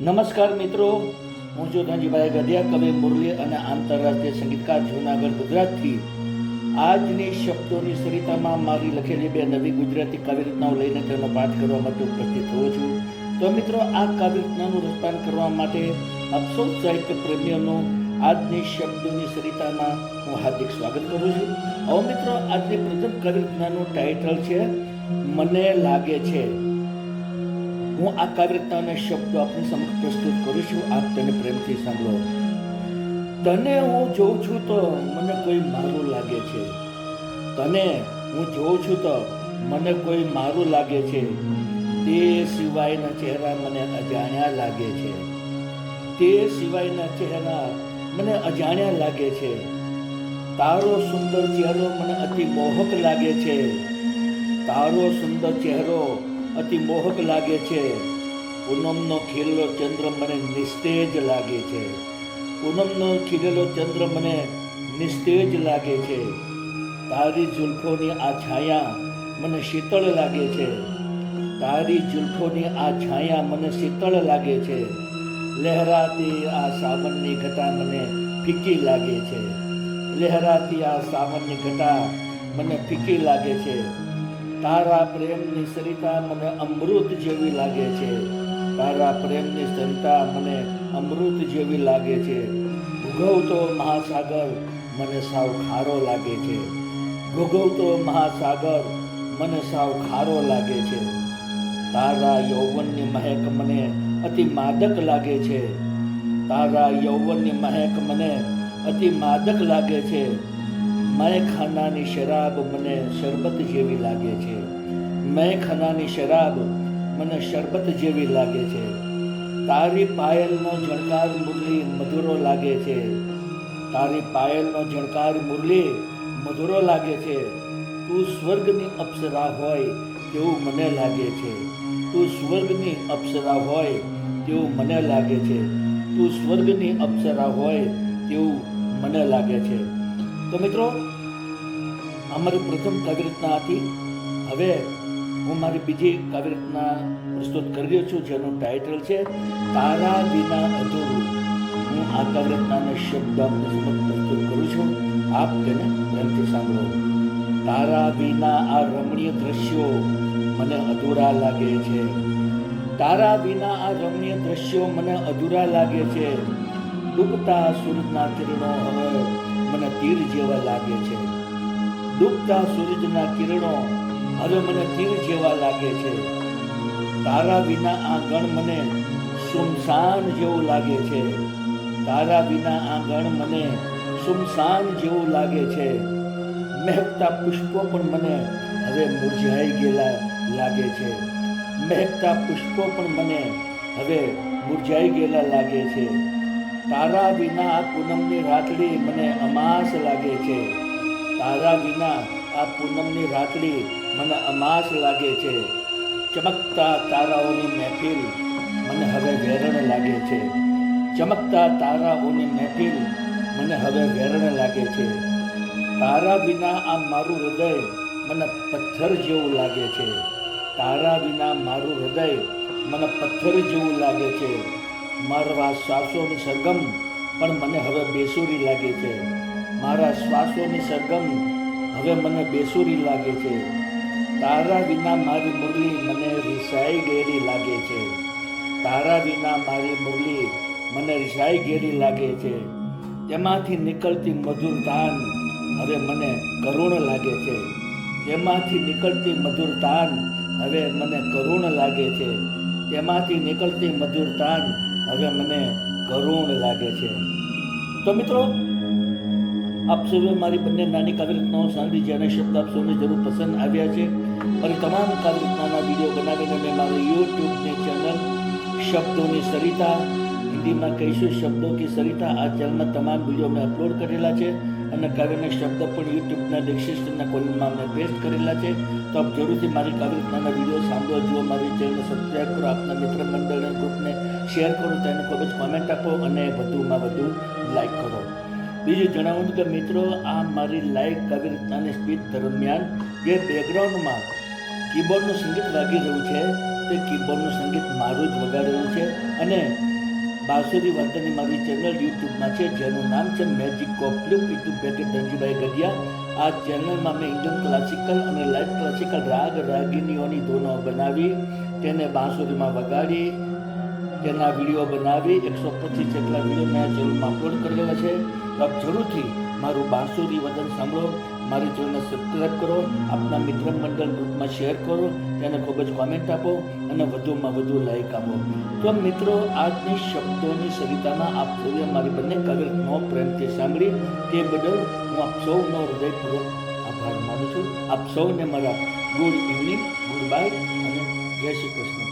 નમસ્કાર મિત્રો, હું જોધાજીભાઈ ગઢિયા, કવિ મુરલી અને આંતરરાષ્ટ્રીય સંગીતકાર જૂનાગઢ, ગુજરાતથી. આજની શબ્દોની સરિતામાં મારી લખેલી બે નવી ગુજરાતી કાવ્યરચનાઓ લઈને તેનો પાઠ કરવા માટે ઉપસ્થિત થયો છું. તો મિત્રો, આ કાવ્યરચનાનું રસપાન કરવા માટે અફસોસ સાહિત્ય પ્રેમીઓનું આજની શબ્દોની સરિતામાં હું હાર્દિક સ્વાગત કરું છું. હવે મિત્રો, આજની પ્રથમ કાવ્યરચનાનું ટાઇટલ છે, મને લાગે છે. હું આ કાવ્યતાના શબ્દો આપની સમક્ષ પ્રસ્તુત કરું છું. આપ તેને પ્રેમથી સાંભળો. તને હું જોઉં છું તો મને કોઈ મારું લાગે છે. તને હું જોઉં છું તો મને કોઈ મારું લાગે છે. તે સિવાયના ચહેરા મને અજાણ્યા લાગે છે. તે સિવાયના ચહેરા મને અજાણ્યા લાગે છે. તારો સુંદર ચહેરો મને અતિ મોહક લાગે છે. તારો સુંદર ચહેરો અતિ મોહક લાગે છે. પૂનમનો ખીલેલો ચંદ્ર મને નિસ્તેજ લાગે છે. પૂનમનો ખીલેલો ચંદ્ર મને નિસ્તેજ લાગે છે. તારી જુલ્ફોની આ છાયા મને શીતળ લાગે છે. તારી જુલ્ફોની આ છાયા મને શીતળ લાગે છે. લહેરાતી આ સાવનની ઘટા મને ફીકી લાગે છે. લહેરાતી આ સાવનની ઘટા મને ફીકી લાગે છે. તારા પ્રેમની સરિતા મને અમૃત જેવી લાગે છે. તારા પ્રેમની સરિતા મને અમૃત જેવી લાગે છે. ભૂગવતો મહાસાગર, મને સાવ ખારો લાગે છે. ભૂગવતો મહાસાગર, મને સાવ ખારો લાગે છે. તારા યૌવનની મહેક મને અતિ માદક લાગે છે. તારા યૌવનની મહેક મને અતિ માદક લાગે છે. મેખાનાની શરાબ મને શરબત જેવી લાગે છે. મેખાનાની શરાબ મને શરબત જેવી લાગે છે. તારી પાયલનો ઝણકાર મુરલી મધુરો લાગે છે. તારી પાયલનો ઝણકાર મુરલી મધુરો લાગે છે. તું સ્વર્ગની અપ્સરા હોય તેવું મને લાગે છે. તું સ્વર્ગની અપ્સરા હોય તેવું મને લાગે છે. તું સ્વર્ગની અપ્સરા હોય તેવું મને લાગે છે. તો મિત્રો, અમારી પ્રથમ કાવ્યરચના હતી. હવે હું મારી બીજી કાવ્યરચના પ્રસ્તુત કરી રહ્યો છું, જેનું ટાઇટલ છે, તારા વિના અધૂરું હું આ કાવ્યરચનાના શબ્દ પ્રસ્તુત કરું છું. આપ તેને ધ્યાનથી સાંભળો. તારા વિના આ રમણીય દ્રશ્યો મને અધૂરા લાગે છે. તારા વિના આ રમણીય દ્રશ્યો મને અધૂરા લાગે છે. ડૂબતા સૂરજના કિરણો હવે મને તીર જેવા લાગે છે. ડૂબતા સૂરજના કિરણો હવે મને તીર જેવા લાગે છે. તારા વિના આ ગણ મને સુમસાન જેવું લાગે છે. તારા વિના આ ગણ મને સુમસાન જેવું લાગે છે. મહેકતા પુષ્પો પણ મને હવે મુરઝાઈ ગયેલા લાગે છે. મહેકતા પુષ્પો પણ મને હવે મુરઝાઈ ગયેલા લાગે છે. તારા વિના આ પૂનમની રાતડી મને અમાસ લાગે છે. તારા વિના આ પૂનમની રાતડી મને અમાસ લાગે છે. ચમકતા તારાઓની મહેફિલ મને હવે વેરણ લાગે છે. ચમકતા તારાઓની મહેફિલ મને હવે વેરણ લાગે છે. તારા વિના આ મારું હૃદય મને પથ્થર જેવું લાગે છે. તારા વિના મારું હૃદય મને પથ્થર જેવું લાગે છે. મારા શ્વાસોની સરગમ, પણ મને હવે બેસુરી લાગે છે. મારા શ્વાસોની સરગમ, હવે મને બેસુરી લાગે છે. તારા વિના મારી મુરલી મને રિસાઈ ગયેલી લાગે છે. તારા વિના મારી મુરલી મને રિસાઈ ગયેલી લાગે છે. તેમાંથી નીકળતી મધુર તાન હવે મને કરુણ લાગે છે. તેમાંથી નીકળતી મધુર તાન હવે મને કરુણ લાગે છે. તેમાંથી નીકળતી મધુર તાન હવે મને કરુણ લાગે છે. તો મિત્રો, આપ સૌએ મારી બંને નાની કાવ્યરચનાઓ સાંભળી જેના શબ્દ આપ સૌને જરૂર પસંદ આવ્યા છે. અને તમામ કાવ્યરત્નાના વીડિયો બનાવીને મેં મારી યુટ્યુબની ચેનલ શબ્દોની સરિતા, હિન્દીમાં કહીશું શબ્દો કે સરિતા, આ ચેનલમાં તમામ વીડિયો મેં અપલોડ કરેલા છે અને કાવ્યના શબ્દ પણ યુટ્યુબના ડિસ્ક્રિપ્શનના કોલમમાં મેં પેસ્ટ કરેલા છે. તો આપ જરૂરથી મારી કાવ્યરચનાના વીડિયો સાંભળો. જુઓ મારી ચેનલ સબસ્ક્રાઈબ કરો, આપના મિત્ર મંડળ અને ગ્રુપને શેર કરો, તેને ખૂબ જ કોમેન્ટ આપો અને વધુમાં વધુ લાઈક કરો. બીજું જણાવું કે મિત્રો, આ મારી લાઈવ કાવ્યરચનાની સ્પીચ દરમિયાન જે બેકગ્રાઉન્ડમાં કીબોર્ડનું સંગીત વાગી રહ્યું છે, તે કીબોર્ડનું સંગીત મારું જ વગાડેલું છે અને બાંસુરી વાદનની મારી ચેનલ યુટ્યુબમાં છે, જેનું નામ છે magic of look YouTube packet Dhanjibhai Gadhiya, આ ચેનલમાં મેં ઇન્ડિયન ક્લાસિકલ અને લાઇવ ક્લાસિકલ રાગ રાગિનીઓની ધૂનો બનાવી, તેને બાંસુરીમાં વગાડી તેના વીડિયો બનાવી એકસો પચીસ જેટલા વીડિયો મેં ચેનલમાં અપલોડ કરેલા છે. તો આપ જરૂરથી મારું બાંસુરી વદન સાંભળો, મારી ચેનલને સબસ્ક્રાઈબ કરો, આપના મિત્ર મંડળ ગ્રુપમાં શેર કરો, તેને ખૂબ જ કોમેન્ટ આપો અને વધુમાં વધુ લાઈક આપો. તો મિત્રો, આજની શબ્દોની સરિતામાં આપ સૌએ મારી બંને કાવ્યનો પ્રેમથી સાંભળી. તે બદલ હું આપ સૌનો હૃદયપૂર્વક આભાર માનું છું. આપ સૌને મારા ગુડ ઇવનિંગ ગુડ બાય અને જય શ્રી કૃષ્ણ.